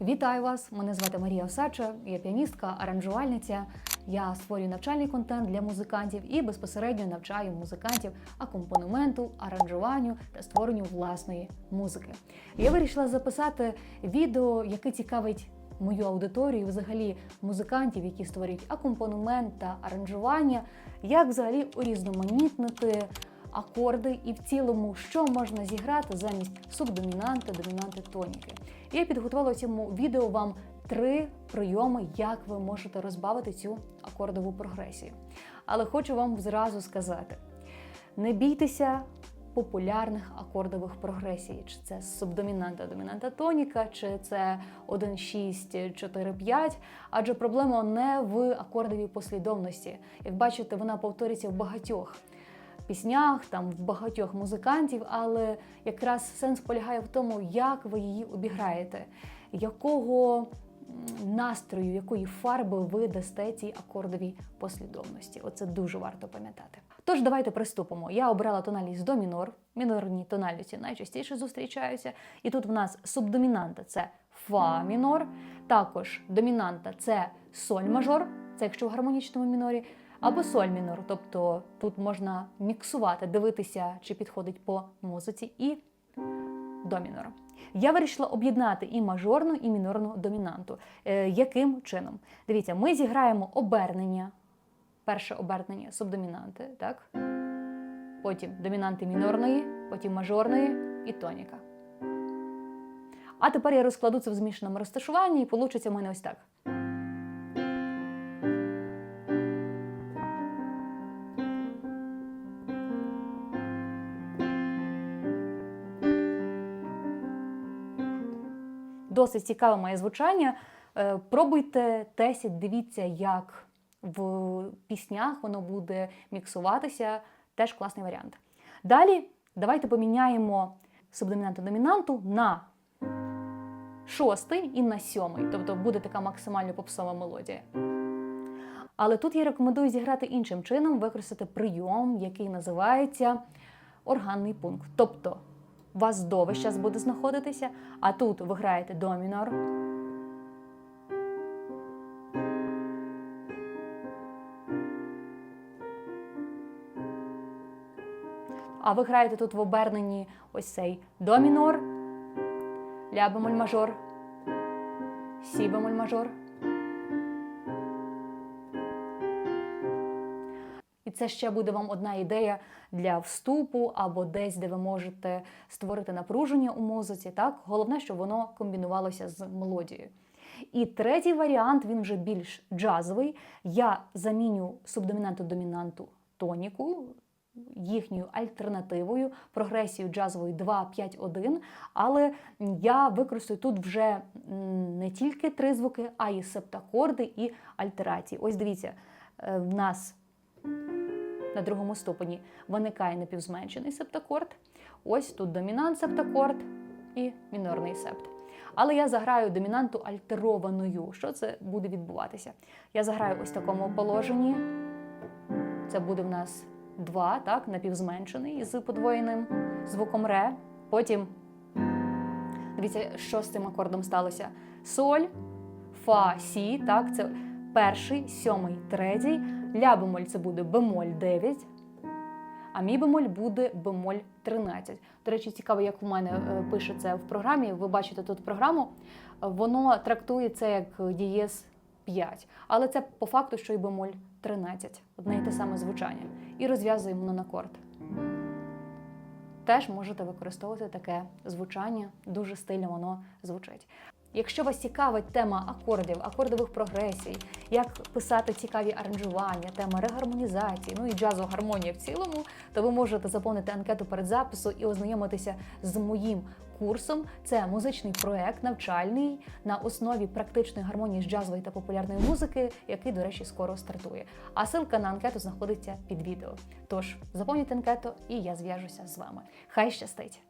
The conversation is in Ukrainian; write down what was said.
Вітаю вас! Мене звати Марія Осадча, я піаністка, аранжувальниця. Я створюю навчальний контент для музикантів і безпосередньо навчаю музикантів акомпанементу, аранжуванню та створенню власної музики. Я вирішила записати відео, яке цікавить мою аудиторію, взагалі музикантів, які створюють акомпанемент та аранжування, як взагалі урізноманітнити акорди і в цілому, що можна зіграти замість субдомінанти, домінанти, тоніки. Я підготувала у цьому відео вам три прийоми, як ви можете розбавити цю акордову прогресію. Але хочу вам зразу сказати: не бійтеся популярних акордових прогресій, чи це субдомінанта, домінанта тоніка, чи це 1, 6, 4, 5, адже проблема не в акордовій послідовності. Як бачите, вона повторюється в багатьох піснях, там в багатьох музикантів, але якраз сенс полягає в тому, як ви її обіграєте, якого настрою, якої фарби ви дасте цій акордовій послідовності. Оце дуже варто пам'ятати. Тож давайте приступимо. Я обрала тональність до мінор. Мінорні тональності найчастіше зустрічаються. І тут в нас субдомінанта це фа мінор, також домінанта це соль мажор, це якщо в гармонічному мінорі, або соль мінор. Тобто тут можна міксувати, дивитися, чи підходить по музиці, і до мінора. Я вирішила об'єднати і мажорну, і мінорну домінанту. Е, яким чином? Дивіться, ми зіграємо обернення. Перше обернення субдомінанти, так? Потім домінанти мінорної, потім мажорної і тоніка. А тепер я розкладу це в змішаному розташуванні, і вийде в мене ось так. Досить цікаве моє звучання. Е, Пробуйте, тесіть, дивіться, як в піснях воно буде міксуватися. Теж класний варіант. Далі давайте поміняємо субдомінанту домінанту на шостий і на сьомий. Тобто буде така максимально попсова мелодія. Але тут я рекомендую зіграти іншим чином, використати прийом, який називається органний пункт. Тобто у вас до весь час буде знаходитися, а тут ви граєте до мінор. А ви граєте тут в оберненні ось цей до мінор, ля бемоль мажор, сі бемоль мажор. І це ще буде вам одна ідея для вступу або десь, де ви можете створити напруження у музиці. Так, головне, щоб воно комбінувалося з мелодією. І третій варіант він вже більш джазовий. Я заміню субдомінанту домінанту тоніку. Їхньою альтернативою прогресією джазовою 2-5-1, але я використаю тут вже не тільки три звуки, а й септакорди і альтерації. Ось дивіться, е, в нас на другому ступені виникає напівзменшений септакорд. Ось тут домінант септакорд і мінорний септ. Але я заграю домінанту альтерованою. Що це буде відбуватися? Я заграю ось в такому положенні. Це буде в нас 2, так, напівзменшений з подвоєним звуком ре. Потім дивіться, що з цим акордом сталося. Соль, фа, сі, так, це перший, сьомий, третій. Ля бемоль це буде бемоль 9, а мі бемоль буде бемоль 13. До речі, цікаво, як у мене е, пише це в програмі. Ви бачите тут програму. Воно трактує це як дієз 5. Але це по факту, що і бемоль 13. Одне і те саме звучання. І розв'язуємо мононакорд. Теж можете використовувати таке звучання, дуже стильно воно звучить. Якщо вас цікавить тема акордів, акордових прогресій, як писати цікаві аранжування, тема регармонізації, ну і джазова гармонія в цілому, то ви можете заповнити анкету перед запису і ознайомитися з моїм курсом. Це музичний проект навчальний на основі практичної гармонії з джазової та популярної музики, який, до речі, скоро стартує. А ссылка на анкету знаходиться під відео. Тож заповнюйте анкету, і я зв'яжуся з вами. Хай щастить!